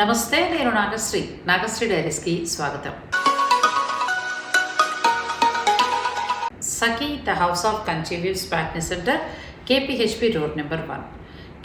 నమస్తే నేను నాగశ్రీ. నాగశ్రీ డైరీస్కి స్వాగతం. Sakhi the house of కన్సీవ్యూస్ Patny centre KPHB road number one.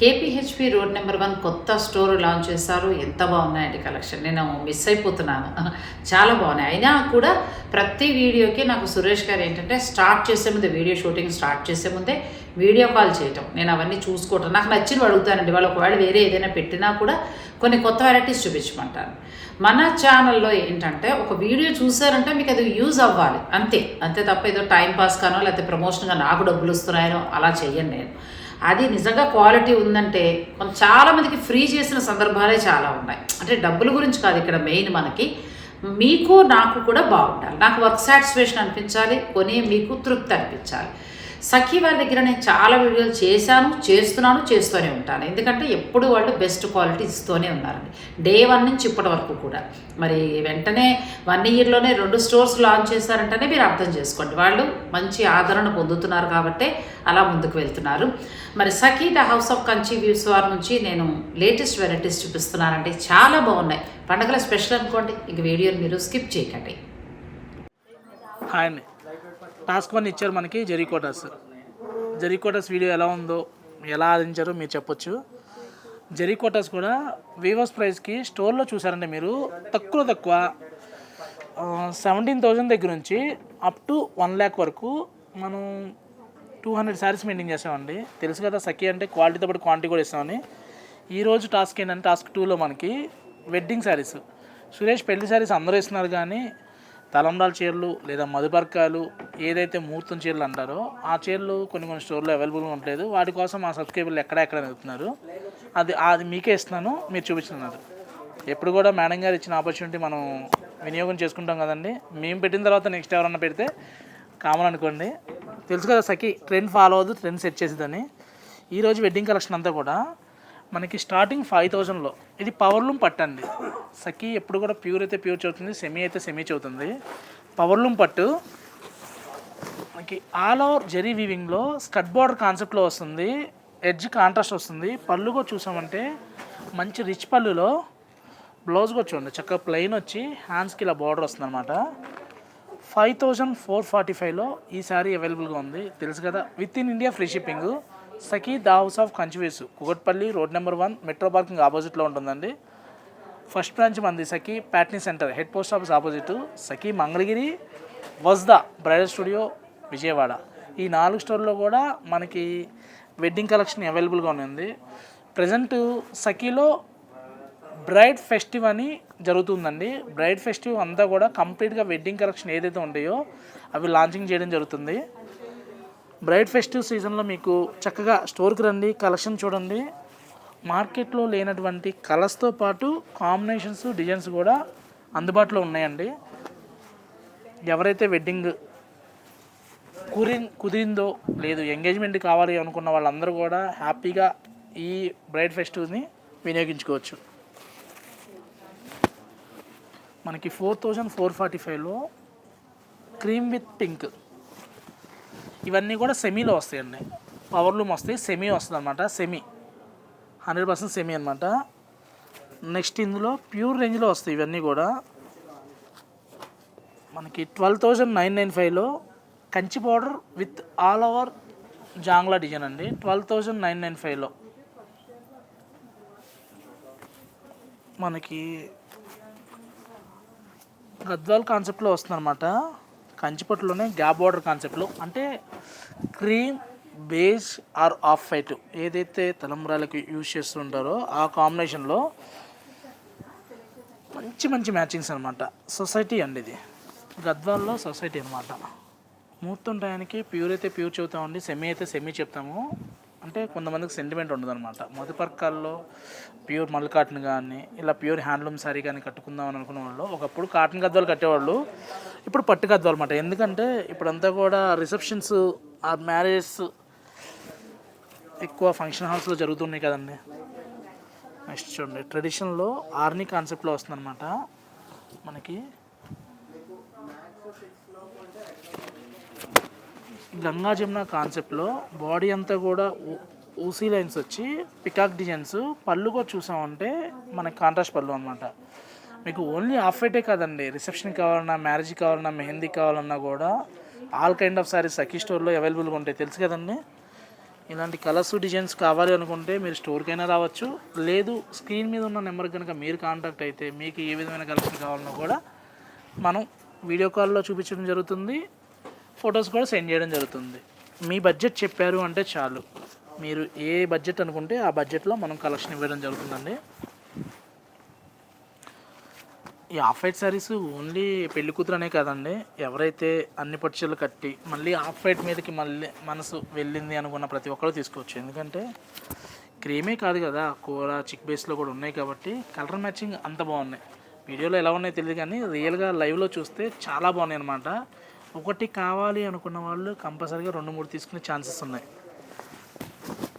KPHB road number one కొత్త స్టోర్ లాంచ్ చేశారు. ఎంత బాగున్నాయండి కలెక్షన్. నేను మిస్ అయిపోతున్నాను. చాలా బాగున్నాయి. అయినా కూడా ప్రతి వీడియోకి నాకు సురేష్ గారు ఏంటంటే స్టార్ట్ చేసే ముందే వీడియో షూటింగ్ స్టార్ట్ చేసే ముందే వీడియో కాల్ చేయటం. నేను అవన్నీ చూసుకోవటం. నాకు నచ్చినవి అడుగుతానండి వాళ్ళు ఒకవేళ వేరే ఏదైనా పెట్టినా కూడా కొన్ని కొత్త వెరైటీస్ చూపించమంటాను మన ఛానల్లో ఏంటంటే ఒక వీడియో చూసారంటే మీకు అది యూజ్ అవ్వాలి. అంతే. అంతే తప్ప ఏదో టైం పాస్ కానో లేకపోతే ప్రమోషన్గా నాకు డబ్బులు వస్తున్నాయనో అలా చెయ్యను నేను. అది నిజంగా క్వాలిటీ ఉందంటే కొంత చాలామందికి ఫ్రీ చేసిన సందర్భాలే చాలా ఉన్నాయి. అంటే డబ్బుల గురించి కాదు ఇక్కడ మెయిన్ మనకి మీకు నాకు కూడా బాగుండాలి. నాకు వర్క్ సాటిస్ఫాక్షన్ అనిపించాలి కొని మీకు తృప్తి అనిపించాలి. సఖీ వారి దగ్గర నేను చాలా వీడియోలు చేశాను చేస్తున్నాను చేస్తూనే ఉంటాను. ఎందుకంటే ఎప్పుడు వాళ్ళు బెస్ట్ క్వాలిటీ ఇస్తూనే ఉన్నారండి. డే వన్ నుంచి ఇప్పటి వరకు కూడా. మరి వెంటనే వన్ ఇయర్లోనే రెండు స్టోర్స్ లాంచ్ చేశారంటేనే మీరు అర్థం చేసుకోండి. వాళ్ళు మంచి ఆదరణ పొందుతున్నారు కాబట్టే అలా ముందుకు వెళ్తున్నారు. మరి Sakhi the house of Kanchi weaves వారి నుంచి నేను లేటెస్ట్ వెరైటీస్ చూపిస్తున్నానండి. చాలా బాగున్నాయి. పండగల స్పెషల్ అనుకోండి. ఇంక వీడియోని మీరు స్కిప్ చేయకండి. హాయ్ అండి. టాస్క్ వన్ ఇచ్చారు మనకి జెరీకోటస్ జెరీకోటస్ వీడియో ఎలా ఉందో ఎలా ఆదించారో మీరు చెప్పొచ్చు. జెరీకోటస్ కూడా వీవర్స్ ప్రైస్కి స్టోర్లో చూసారంటే మీరు. తక్కువ తక్కువ సెవెంటీన్ థౌజండ్ దగ్గర నుంచి అప్ టు వన్ ల్యాక్ వరకు మనం టూ హండ్రెడ్ శారీస్ మెయింటైన్ చేసామండి. తెలుసు కదా సఖీ అంటే క్వాలిటీతో పాటు క్వాంటిటీ కూడా ఇస్తామని. ఈరోజు టాస్క్ ఏంటంటే టాస్క్ టూలో మనకి వెడ్డింగ్ శారీస్ సురేష్ పెళ్ళి శారీస్ అందరూ ఇస్తున్నారు కానీ తలంబ్రాల చీరలు లేదా మధుపర్కాయలు ఏదైతే ముహూర్తం చీరలు అంటారో ఆ చీరలు కొన్ని కొన్ని స్టోర్లో అవైలబుల్గా ఉండలేదు వాటి కోసం మా సబ్స్క్రైబర్లు ఎక్కడెక్కడ వెళ్తున్నారు అది అది మీకే ఇస్తున్నాను మీరు చూపిస్తున్నారు ఎప్పుడు కూడా మేడం గారు ఇచ్చిన ఆపర్చునిటీ మనం వినియోగం చేసుకుంటాం కదండి. మేము పెట్టిన తర్వాత నెక్స్ట్ ఎవరన్నా పెడితే కామన్ అనుకోండి. తెలుసు కదా సఖి ట్రెండ్ ఫాలో అవ్వదు ట్రెండ్ సెట్ చేసేదని. ఈరోజు వెడ్డింగ్ కలెక్షన్ అంతా కూడా మనకి స్టార్టింగ్ ఫైవ్ థౌజండ్లో ఇది పవర్లూమ్ పట్టండి సఖీ ఎప్పుడు కూడా ప్యూర్ అయితే ప్యూర్ చదువుతుంది సెమీ అయితే సెమీ చదువుతుంది. పవర్లూమ్ పట్టు. మనకి ఆల్ ఓవర్ జెరీ వీవింగ్లో స్కట్ బార్డర్ కాన్సెప్ట్లో వస్తుంది ఎడ్జ్ కాంట్రాస్ట్ వస్తుంది. పళ్ళు కూడా చూసామంటే మంచి రిచ్ పళ్ళులో బ్లౌజ్ కూడా చూడండి. చక్కగా ప్లెయిన్ వచ్చి హ్యాండ్స్కి ఇలా బార్డర్ వస్తుంది అనమాట ఫైవ్ థౌజండ్ ఫోర్ ఫార్టీ ఫైవ్లో ఈ శారీ అవైలబుల్గా ఉంది. తెలుసు కదా within India free shipping Sakhi the house of Kanchi weaves Kukatpally road number one metro parking ఆపోజిట్లో ఉంటుందండి. ఫస్ట్ బ్రాంచ్ మంది Sakhi Patny centre head post office opposite Sakhi Mangalagiri Wajda bridal studio Vijayawada. ఈ నాలుగు స్టోర్లో కూడా మనకి వెడ్డింగ్ కలెక్షన్ అవైలబుల్గా ఉంది ప్రజెంట్ సఖీలో బ్రైడ్ ఫెస్టివ్ అని జరుగుతుందండి. బ్రైడ్ ఫెస్టివ్ అంతా కూడా కంప్లీట్గా వెడ్డింగ్ కలెక్షన్ ఏదైతే ఉంటాయో అవి లాంచింగ్ చేయడం జరుగుతుంది. బ్రైడ్ ఫెస్టివ్ సీజన్లో మీకు చక్కగా స్టోర్కి రండి కలెక్షన్ చూడండి. మార్కెట్లో లేనటువంటి కలర్స్తో పాటు కాంబినేషన్స్ డిజైన్స్ కూడా అందుబాటులో ఉన్నాయండి. ఎవరైతే వెడ్డింగ్ కురి కుదిరిందో లేదు ఎంగేజ్మెంట్ కావాలి అనుకున్న వాళ్ళందరూ కూడా హ్యాపీగా ఈ బ్రైడ్ ఫెస్టివ్ని వినియోగించుకోవచ్చు. మనకి ఫోర్ థౌజండ్ ఫోర్ ఫార్టీ ఫైవ్లో క్రీమ్ విత్ పింక్. ఇవన్నీ కూడా సెమీలో వస్తాయండి. పవర్ లూమ్ వస్తాయి సెమీ వస్తుంది అనమాట సెమీ హండ్రెడ్ పర్సెంట్ సెమీ అనమాట నెక్స్ట్ ఇందులో ప్యూర్ రేంజ్లో వస్తాయి ఇవన్నీ కూడా. మనకి ట్వెల్వ్ థౌజండ్ నైన్ నైన్ ఫైవ్లో Kanchi powder with all over జాంగ్లా design అండి. ట్వెల్వ్ థౌజండ్ నైన్ నైన్ ఫైవ్లో మనకి గద్వాల్ కాన్సెప్ట్లో వస్తుందన్నమాట. కంచిపట్టులోనే గ్యాప్ బార్డర్ కాన్సెప్ట్లో అంటే cream base or off white ఏదైతే తలంబ్రాలకు యూజ్ చేస్తుంటారో ఆ కాంబినేషన్లో మంచి మంచి మ్యాచింగ్స్ అనమాట సొసైటీ అండి ఇది. గద్వాల్లో సొసైటీ అనమాట ముహూర్తం టయానికి ప్యూర్ అయితే ప్యూర్ చెబుతామండి సెమీ అయితే సెమీ చెప్తాము. అంటే కొంతమందికి సెంటిమెంట్ ఉండదు అనమాట మొదపర్కాల్లో ప్యూర్ మల్ కాటన్ కానీ ఇలా ప్యూర్ హ్యాండ్లూమ్ శారీ కానీ కట్టుకుందాం అని అనుకున్న వాళ్ళు ఒకప్పుడు కాటన్ గద్వాలు కట్టేవాళ్ళు. ఇప్పుడు పట్టుకద్దు అనమాట ఎందుకంటే ఇప్పుడంతా కూడా రిసెప్షన్స్ ఆ మ్యారేజెస్ ఎక్కువ ఫంక్షన్ హాల్స్లో జరుగుతున్నాయి కదండి. నెక్స్ట్ చూడండి. ట్రెడిషన్లో ఆర్నీ కాన్సెప్ట్లో వస్తుందన్నమాట. మనకి గంగా జమున కాన్సెప్ట్లో బాడీ అంతా కూడా ఊసీ లైన్స్ వచ్చి పికాక్ డిజైన్స్ పళ్ళు కూడా చూసామంటే మనకి కాంట్రాస్ట్ పళ్ళు అనమాట మీకు ఓన్లీ ఆఫ్ వైటే కాదండి. రిసెప్షన్ కావాలన్నా మ్యారేజ్ కావాలన్నా మెహందీ కావాలన్నా కూడా all kind of saris Sakhi స్టోర్లో అవైలబుల్గా ఉంటాయి. తెలుసు కదండి? ఇలాంటి కలర్స్ డిజైన్స్ కావాలి అనుకుంటే మీరు స్టోర్కైనా రావచ్చు. లేదు స్క్రీన్ మీద ఉన్న నెంబర్ కనుక మీరు కాంటాక్ట్ అయితే మీకు ఏ విధమైన కలెక్షన్ కావాలన్నా కూడా మనం వీడియో కాల్లో చూపించడం జరుగుతుంది. ఫొటోస్ కూడా సెండ్ చేయడం జరుగుతుంది. మీ బడ్జెట్ చెప్పారు అంటే చాలు. మీరు ఏ బడ్జెట్ అనుకుంటే ఆ బడ్జెట్లో మనం కలెక్షన్ ఇవ్వడం జరుగుతుందండి. ఈ ఆఫ్ వైట్ శారీస్ ఓన్లీ పెళ్ళి కూతురు అనే కాదండి. ఎవరైతే అన్ని పక్షులు కట్టి మళ్ళీ ఆఫ్ వైట్ మీదకి మళ్ళీ మనసు వెళ్ళింది అనుకున్న ప్రతి ఒక్కరు తీసుకోవచ్చు. ఎందుకంటే క్రీమే కాదు కదా కూర చిక్ బేస్లో కూడా ఉన్నాయి కాబట్టి కలర్ మ్యాచింగ్ అంత బాగున్నాయి. వీడియోలో ఎలా ఉన్నాయో తెలియదు కానీ రియల్గా లైవ్లో చూస్తే చాలా బాగున్నాయి అనమాట ఒకటి కావాలి అనుకున్న వాళ్ళు కంపల్సరీగా రెండు మూడు తీసుకునే ఛాన్సెస్ ఉన్నాయి.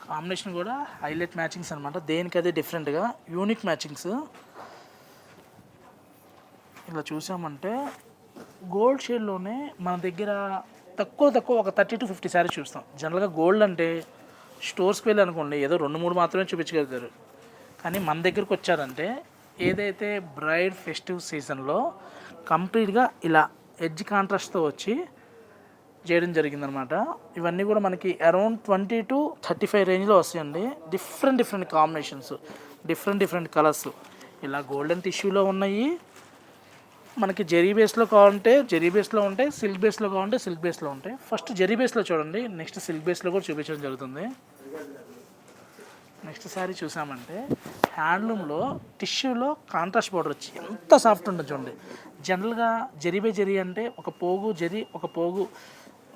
కాంబినేషన్ కూడా హైలైట్ మ్యాచింగ్స్ అనమాట దేనికి అదే డిఫరెంట్గా యూనిక్ మ్యాచింగ్స్. ఇలా చూసామంటే గోల్డ్ షేడ్లోనే మన దగ్గర తక్కువ తక్కువ ఒక థర్టీ టు ఫిఫ్టీ శారీస్ చూస్తాం. జనరల్గా గోల్డ్ అంటే స్టోర్స్కి వెళ్ళి అనుకోండి ఏదో రెండు మూడు మాత్రమే చూపించగలుగుతారు. కానీ మన దగ్గరకు వచ్చారంటే ఏదైతే బ్రైడ్ ఫెస్టివ్ సీజన్లో కంప్లీట్గా ఇలా ఎడ్జ్ కాంట్రాస్ట్తో వచ్చి చేయడం జరిగిందనమాట ఇవన్నీ కూడా మనకి around twenty two thirty five రేంజ్లో వస్తాయండి. Different different combinations different different colours ఇలా గోల్డెన్ టిష్యూలో ఉన్నాయి మనకి జెరీ బేస్లో కావాలంటే జెరీ బేస్లో ఉంటాయి సిల్క్ బేస్లో కావాలంటే సిల్క్ బేస్లో ఉంటాయి. ఫస్ట్ జెరీ బేస్లో చూడండి. నెక్స్ట్ సిల్క్ బేస్లో కూడా చూపించడం జరుగుతుంది. నెక్స్ట్ సారీ చూసామంటే హ్యాండ్లూమ్లో టిష్యూలో కాంట్రాస్ట్ బార్డర్ వచ్చి ఎంత సాఫ్ట్ ఉంటుంది చూడండి. జనరల్గా జరీ బై జరీ అంటే ఒక పోగు జరి ఒక పోగు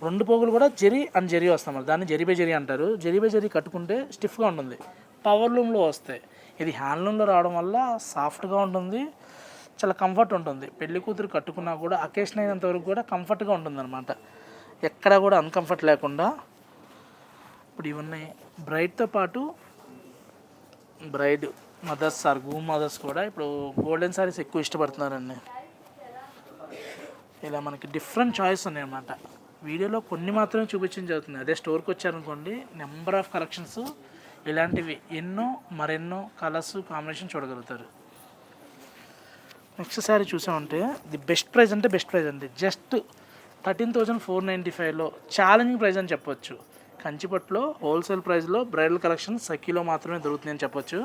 రెండు పోగులు కూడా జరి అండ్ జరి వస్తాం దాన్ని జరీ బై జరీ అంటారు. జరీ బై జరీ కట్టుకుంటే స్టిఫ్గా ఉంటుంది. పవర్ లూమ్లో వస్తాయి. ఇది హ్యాండ్లూమ్లో రావడం వల్ల సాఫ్ట్గా ఉంటుంది. చాలా కంఫర్ట్ ఉంటుంది. పెళ్ళి కూతురు కట్టుకున్నా కూడా అకేషన్ అయినంత వరకు కూడా కంఫర్ట్గా ఉంటుంది అనమాట ఎక్కడ కూడా అన్కంఫర్ట్ లేకుండా ఇప్పుడు ఇవన్నీ బ్రైడ్తో పాటు బ్రైడ్ మదర్స్ ఆర్ గూ మదర్స్ కూడా ఇప్పుడు గోల్డెన్ సారీస్ ఎక్కువ ఇష్టపడుతున్నారండి. ఇలా మనకి డిఫరెంట్ చాయిస్ ఉన్నాయన్నమాట. వీడియోలో కొన్ని మాత్రమే చూపించడం జరుగుతుంది. అదే స్టోర్కి వచ్చారనుకోండి నెంబర్ ఆఫ్ కలెక్షన్స్ ఇలాంటివి ఎన్నో మరెన్నో కలర్స్ కాంబినేషన్ చూడగలుగుతారు. నెక్స్ట్ శారీ చూసామంటే ది బెస్ట్ ప్రైస్ అంటే బెస్ట్ ప్రైస్ అండి. Just thirteen thousand four ninety ఫైవ్లో ఛాలెంజింగ్ ప్రైస్ అని చెప్పొచ్చు. కంచిపట్టులో హోల్సేల్ ప్రైస్లో బ్రైడల్ కలెక్షన్ సఖీలో మాత్రమే దొరుకుతుందని చెప్పొచ్చు.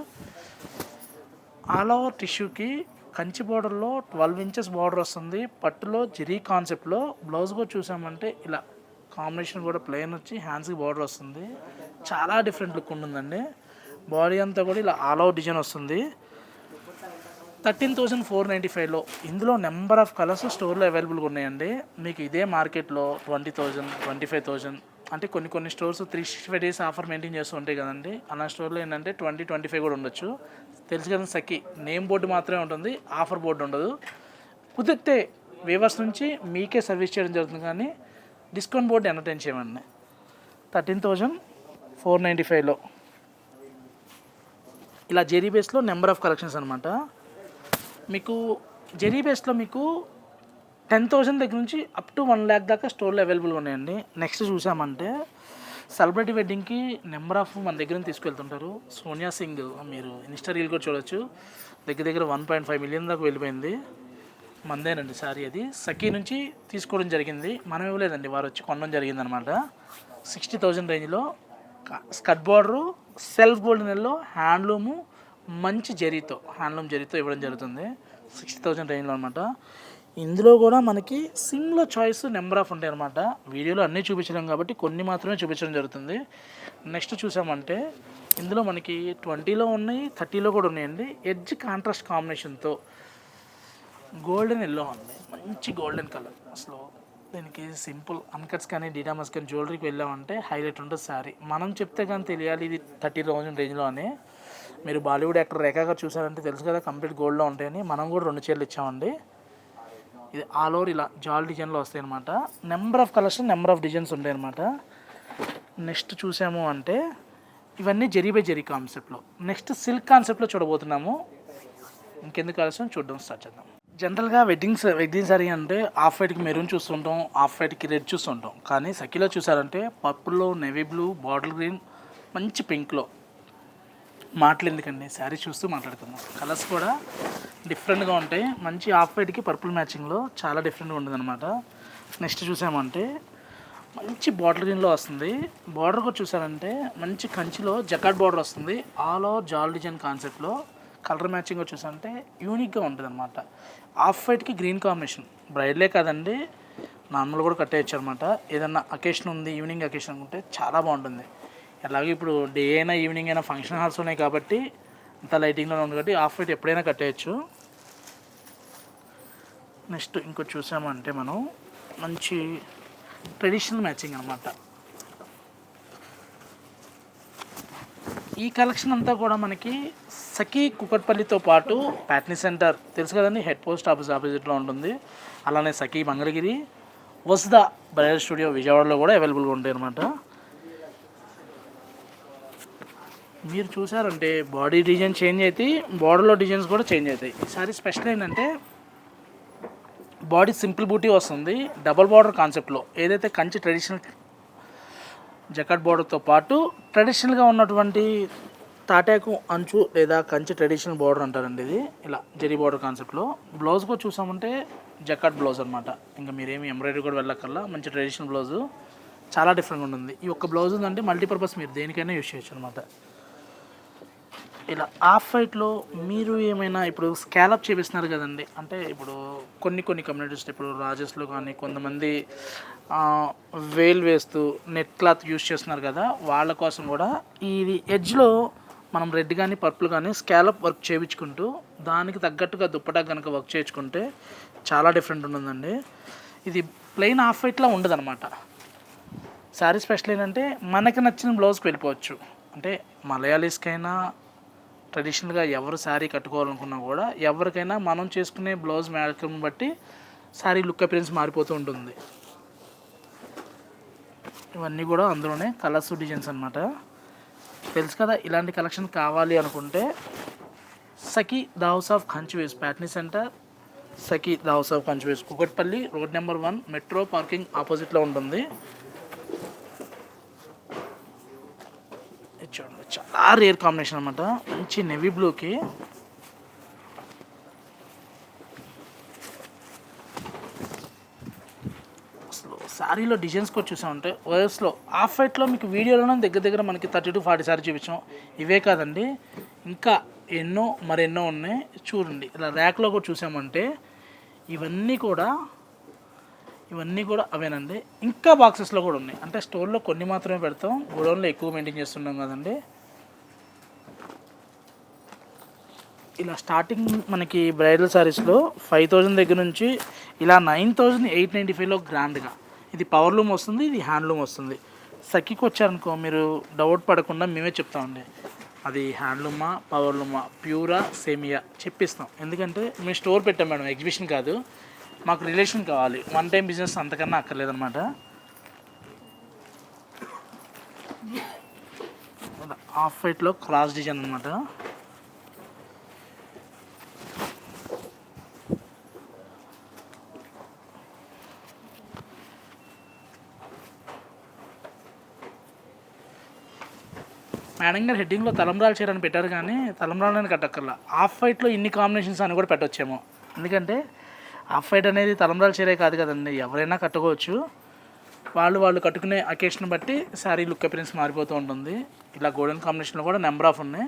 ఆల్ ఓవర్ టిష్యూకి కంచి బార్డర్లో ట్వెల్వ్ ఇంచెస్ బార్డర్ వస్తుంది. పట్టులో జెరీ కాన్సెప్ట్లో బ్లౌజ్ కూడా చూసామంటే ఇలా కాంబినేషన్ కూడా ప్లెయిన్ వచ్చి హ్యాండ్స్కి బార్డర్ వస్తుంది. చాలా డిఫరెంట్ లుక్ ఉంటుందండి. బాడీ అంతా కూడా ఇలా ఆల్ ఓవర్ డిజైన్ వస్తుంది. థర్టీన్ థౌజండ్ ఫోర్ నైంటీ ఫైవ్లో ఇందులో నెంబర్ ఆఫ్ కలర్స్ స్టోర్లో అవైలబుల్గా ఉన్నాయండి. మీకు ఇదే మార్కెట్లో twenty thousand twenty five thousand అంటే కొన్ని కొన్ని stores three sixty five days offer maintain చేస్తూ ఉంటాయి కదండి. అలా స్టోర్లో ఏంటంటే ట్వంటీ ట్వంటీ ఫైవ్ కూడా ఉండొచ్చు. తెలుసు కదా సఖి నేమ్ బోర్డు మాత్రమే ఉంటుంది ఆఫర్ బోర్డు ఉండదు. కుదిరితే వేవర్స్ నుంచి మీకే సర్వీస్ చేయడం జరుగుతుంది కానీ డిస్కౌంట్ బోర్డు ఎంటర్టైన్ చేయమండి. థర్టీన్ థౌజండ్ ఫోర్ నైంటీ ఫైవ్లో. ఇలా జెరీ బేస్లో నెంబర్ ఆఫ్ కలెక్షన్స్ అనమాట మీకు జెరీ బేస్లో మీకు టెన్ థౌజండ్ దగ్గర నుంచి అప్ టు వన్ ల్యాక్ దాకా స్టోర్లో అవైలబుల్గా ఉన్నాయండి. నెక్స్ట్ చూసామంటే సెలబ్రిటీ వెడ్డింగ్కి నెంబర్ ఆఫ్ మన దగ్గర నుంచి తీసుకెళ్తుంటారు. సోనియా సింగ్ మీరు ఇన్స్టా రీల్ కూడా చూడొచ్చు. దగ్గర దగ్గర వన్ పాయింట్ ఫైవ్ మిలియన్ దాకా వెళ్ళిపోయింది. మందేనండి సారీ అది. సఖీ నుంచి తీసుకోవడం జరిగింది. మనం ఇవ్వలేదండి వారు వచ్చి కొనడం జరిగింది అనమాట సిక్స్టీ థౌజండ్ రేంజ్లో స్కట్ బార్డరు సెల్ఫ్ గోల్డ్ నెలలో హ్యాండ్లూము మంచి జరీతో హ్యాండ్లూమ్ జరీతో ఇవ్వడం జరుగుతుంది. సిక్స్టీ థౌజండ్ రేంజ్లో అనమాట ఇందులో కూడా మనకి సింగ్లో చాయిస్ నెంబర్ ఆఫ్ ఉంటాయి అనమాట వీడియోలో అన్నీ చూపించలేం కాబట్టి కొన్ని మాత్రమే చూపించడం జరుగుతుంది. నెక్స్ట్ చూసామంటే ఇందులో మనకి ట్వంటీలో ఉన్నాయి థర్టీలో కూడా ఉన్నాయండి. ఎడ్జ్ కాంట్రాస్ట్ కాంబినేషన్తో గోల్డెన్ ఎల్లో ఉంది మంచి గోల్డెన్ కలర్. అసలు దీనికి సింపుల్ అన్కట్స్ కానీ డీటామస్ కానీ జ్యువెలరీకి వెళ్ళామంటే హైలైట్ ఉంటుంది శారీ మనం చెప్తే కానీ తెలియాలి ఇది థర్టీ థౌజండ్ రేంజ్లో అని మీరు బాలీవుడ్ యాక్టర్ రేఖా గారు చూసారంటే తెలుసు కదా కంప్లీట్ గోల్డ్లో ఉంటాయని. మనం కూడా రెండు చీరలు ఇచ్చామండి. ఇది ఆల్ ఓవర్ ఇలా జాల్ డిజైన్లో వస్తాయి అనమాట number of colours number of designs ఉంటాయి అనమాట నెక్స్ట్ చూసాము అంటే ఇవన్నీ జరీ బై జరీ కాన్సెప్ట్లో. నెక్స్ట్ సిల్క్ కాన్సెప్ట్లో చూడబోతున్నాము. ఇంకెందుకు ఆలస్యం? చూడడం స్టార్ట్ చేద్దాం. జనరల్గా వెడ్డింగ్స్ వెడ్డింగ్ సారీ అంటే ఆఫ్ వైట్కి మెరూన్ చూస్తుంటాం ఆఫ్ వైట్కి రెడ్ చూస్తుంటాం. కానీ సఖీలో చూసారంటే పర్పుల్లో నెవీ బ్లూ బాటిల్ గ్రీన్ మంచి పింక్లో మాటలు ఎందుకండి శారీ చూస్తూ మాట్లాడుకుందాం. కలర్స్ కూడా డిఫరెంట్గా ఉంటాయి. మంచి ఆఫ్ వైట్కి పర్పుల్ మ్యాచింగ్లో చాలా డిఫరెంట్గా ఉంటుంది అనమాట నెక్స్ట్ చూసామంటే మంచి బాటిల్ గ్రీన్లో వస్తుంది. బార్డర్ కూడా చూసారంటే మంచి కంచిలో జకాట్ బార్డర్ వస్తుంది. ఆల్ ఓవర్ జాల్ డిజైన్ కాన్సెప్ట్లో కలర్ మ్యాచింగ్ చూసారంటే యూనిక్గా ఉంటుంది అనమాట ఆఫ్ వైట్కి గ్రీన్ కాంబినేషన్. బ్రైడ్లే కాదండి నార్మల్ కూడా కట్టేయచ్చు అనమాట ఏదన్నా అకేషన్ ఉంది ఈవినింగ్ అకేషన్ ఉంటే చాలా బాగుంటుంది. ఎలాగో ఇప్పుడు డే అయినా ఈవినింగ్ అయినా ఫంక్షన్ హాల్స్ ఉన్నాయి కాబట్టి అంత లైటింగ్లో ఉంది కాబట్టి ఆఫ్ వైట్ ఎప్పుడైనా కట్టేయచ్చు. నెక్స్ట్ ఇంకోటి చూసామంటే మనం మంచి ట్రెడిషనల్ మ్యాచింగ్ అనమాట ఈ కలెక్షన్ అంతా కూడా మనకి సఖీ కుకట్పల్లితో పాటు ప్యాట్నీ సెంటర్ తెలుసు కదండి? హెడ్ పోస్ట్ ఆఫీస్ ఆపోజిట్లో ఉంటుంది. అలానే సఖీ మంగళగిరి వసుదా బ్రైడల్ స్టూడియో విజయవాడలో కూడా అవైలబుల్గా ఉంటాయి అనమాట మీరు చూసారంటే బాడీ డిజైన్ చేంజ్ అవుతాయి బాడీలో డిజైన్స్ కూడా చేంజ్ అవుతాయి ఈసారి స్పెషల్ ఏంటంటే బాడీ సింపుల్ బూటీ వస్తుంది డబల్ బార్డర్ కాన్సెప్ట్లో ఏదైతే కంచి ట్రెడిషనల్ జకట్ బార్డర్తో పాటు ట్రెడిషనల్గా ఉన్నటువంటి తాటాకు అంచు లేదా కంచి ట్రెడిషనల్ బార్డర్ అంటారండి ఇది. ఇలా జరీ బార్డర్ కాన్సెప్ట్లో బ్లౌజ్ కూడా చూసామంటే జకాట్ బ్లౌజ్ అనమాట ఇంకా మీరేమి ఎంబ్రాయిడరీ కూడా వెళ్ళక్కర్లా మంచి ట్రెడిషనల్ బ్లౌజు చాలా డిఫరెంట్గా ఉంటుంది. ఈ ఒక్క బ్లౌజ్ ఉందంటే మల్టీపర్పస్ మీరు దేనికైనా యూస్ చేయొచ్చు అనమాట ఇలా ఆఫ్ ఫైట్లో మీరు ఏమైనా ఇప్పుడు స్కాలప్ చేపిస్తున్నారు కదండి. అంటే ఇప్పుడు కొన్ని కొన్ని కమ్యూనిటీస్ ఇప్పుడు రాజెస్లో కానీ కొంతమంది వేల్ వేస్తూ నెట్ క్లాత్ యూస్ చేస్తున్నారు కదా వాళ్ళ కోసం కూడా ఇది ఎడ్జ్లో మనం రెడ్ కానీ పర్పుల్ కానీ స్కాలప్ వర్క్ చేయించుకుంటూ దానికి తగ్గట్టుగా దుప్పటా కనుక వర్క్ చేయించుకుంటే చాలా డిఫరెంట్ ఉంటుందండి. ఇది ప్లెయిన్ ఆఫ్ వైట్లా ఉండదు అనమాట శారీ స్పెషల్ ఏంటంటే మనకి నచ్చిన బ్లౌజ్కి వెళ్ళిపోవచ్చు. అంటే మలయాళీస్కైనా ట్రెడిషనల్గా ఎవరు శారీ కట్టుకోవాలనుకున్నా కూడా ఎవరికైనా మనం చేసుకునే బ్లౌజ్ మ్యాకం బట్టి శారీ లుక్ అపిరెన్స్ మారిపోతూ ఉంటుంది. ఇవన్నీ కూడా అందులోనే కలర్స్ డిజైన్స్ అనమాట తెలుసు కదా ఇలాంటి కలెక్షన్ కావాలి అనుకుంటే Sakhi the house of కంచివేస్ Patny centre Sakhi the house of కంచివేస్ Kukatpally road number one metro parking ఆపోజిట్లో ఉంటుంది ఇది చూడండి చాలా రేర్ కాంబినేషన్ అనమాట మంచి నెవీ బ్లూకి అసలు శారీలో డిజైన్స్ కూడా చూసామంటే వర్స్లో హాఫ్ వైట్లో మీకు వీడియోలోనే దగ్గర దగ్గర మనకి థర్టీ టు ఫార్టీ సారీ చూపించాం. ఇవే కాదండి ఇంకా ఎన్నో మరెన్నో ఉన్నాయి. చూడండి ఇలా ర్యాక్లో కూడా చూసామంటే ఇవన్నీ కూడా ఇవన్నీ కూడా అవేనండి. ఇంకా బాక్సెస్లో కూడా ఉన్నాయి. అంటే స్టోర్లో కొన్ని మాత్రమే పెడతాం గోడౌన్లో ఎక్కువ మెయింటైన్ చేస్తున్నాం కదండి. ఇలా స్టార్టింగ్ మనకి బ్రైడల్ శారీస్లో ఫైవ్ థౌజండ్ దగ్గర నుంచి ఇలా నైన్ థౌజండ్ ఎయిట్ నైంటీ ఫైవ్లో గ్రాండ్గా ఇది పవర్లూమ్ వస్తుంది ఇది హ్యాండ్లూమ్ వస్తుంది. సఖీకి వచ్చారనుకో మీరు డౌట్ పడకుండా మేమే చెప్తామండి. అది హ్యాండ్లూమా పవర్లూమా ప్యూరా సేమియా చెప్పిస్తాం. ఎందుకంటే మేము స్టోర్ పెట్టాం మేడం ఎగ్జిబిషన్ కాదు. మాకు రిలేషన్ కావాలి. వన్ టైం బిజినెస్ అంతకన్నా అక్కర్లేదన్నమాట. హాఫ్ వైట్లో క్రాస్ డిజైన్ అనమాట మేడం గారు హెడ్డింగ్లో తలంబ్రాలు చీర అని పెట్టారు కానీ తలంబ్రాలని కట్టక్కర్లా. ఆఫ్ ఫైట్లో ఇన్ని కాంబినేషన్స్ అని కూడా పెట్టొచ్చేమో. ఎందుకంటే ఆఫ్ ఫైట్ అనేది తలంబ్రాలు చీరే కాదు కదండి. ఎవరైనా కట్టుకోవచ్చు. వాళ్ళు వాళ్ళు కట్టుకునే అకేషన్ బట్టి శారీ లుక్ అపిరెన్స్ మారిపోతూ ఉంటుంది. ఇలా గోల్డెన్ కాంబినేషన్లో కూడా నెంబర్ ఆఫ్ ఉన్నాయి.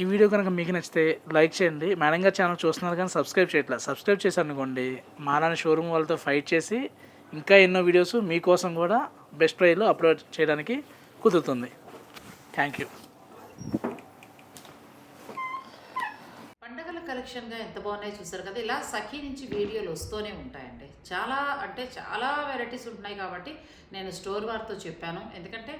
ఈ వీడియో కనుక మీకు నచ్చితే లైక్ చేయండి. మేడం గారు ఛానల్ చూస్తున్నారు కానీ సబ్స్క్రైబ్ చేయట్లేదు. సబ్స్క్రైబ్ చేశారు అనుకోండి మాలాని షోరూమ్ వాళ్ళతో ఫైట్ చేసి ఇంకా ఎన్నో వీడియోస్ మీకోసం కూడా బెస్ట్ ప్రైస్లో అప్లోడ్ చేయడానికి కుదురుతుంది. థ్యాంక్ యూ పండగల కలెక్షన్గా ఎంత బాగున్నాయో చూసారు కదా ఇలా సఖీ నుంచి వీడియోలు వస్తూనే ఉంటాయండి. చాలా అంటే చాలా వెరైటీస్ ఉంటున్నాయి కాబట్టి నేను స్టోర్ వారితో చెప్పాను. ఎందుకంటే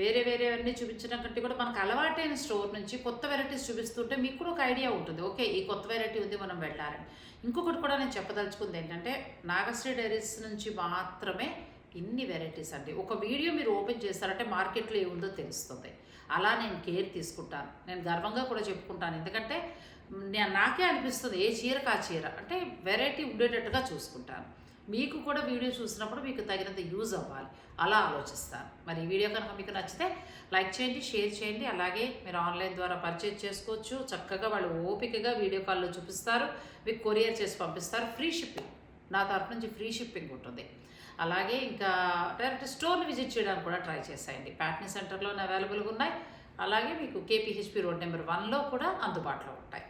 వేరే వేరే అన్నీ చూపించడం కంటే కూడా మనకు అలవాటైన స్టోర్ నుంచి కొత్త వెరైటీస్ చూపిస్తుంటే మీకు కూడా ఒక ఐడియా ఉంటుంది. ఓకే ఈ కొత్త వెరైటీ ఉంది మనం వెళ్ళాలని. ఇంకొకటి కూడా నేను చెప్పదలుచుకుంది ఏంటంటే నాగశ్రీ డైరీస్ నుంచి మాత్రమే ఇన్ని వెరైటీస్ అండి. ఒక వీడియో మీరు ఓపెన్ చేస్తారంటే మార్కెట్లో ఏముందో తెలుస్తుంది. అలా నేను కేర్ తీసుకుంటాను. నేను గర్వంగా కూడా చెప్పుకుంటాను. ఎందుకంటే నేను నాకే అనిపిస్తుంది ఏ చీరకు ఆ చీర. అంటే వెరైటీ ఉండేటట్టుగా చూసుకుంటాను. మీకు కూడా వీడియో చూసినప్పుడు మీకు తగినంత యూజ్ అవ్వాలి. అలా ఆలోచిస్తాను. మరి ఈ వీడియో కనుక మీకు నచ్చితే లైక్ చేయండి షేర్ చేయండి. అలాగే మీరు ఆన్లైన్ ద్వారా పర్చేజ్ చేసుకోవచ్చు. చక్కగా వాళ్ళు ఓపికగా వీడియో కాల్లో చూపిస్తారు. మీకు కొరియర్ చేసి పంపిస్తారు. Free shipping. నా తరఫు నుంచి ఫ్రీ షిప్పింగ్ ఉంటుంది. అలాగే ఇంకా డైరెక్ట్ స్టోర్ని విజిట్ చేయడానికి కూడా ట్రై చేసేయండి. ప్యాట్నీ సెంటర్లోనే అవైలబుల్గా ఉన్నాయి. అలాగే మీకు కేపీహెచ్పి రోడ్ నెంబర్ వన్లో కూడా అందుబాటులో ఉంటాయి.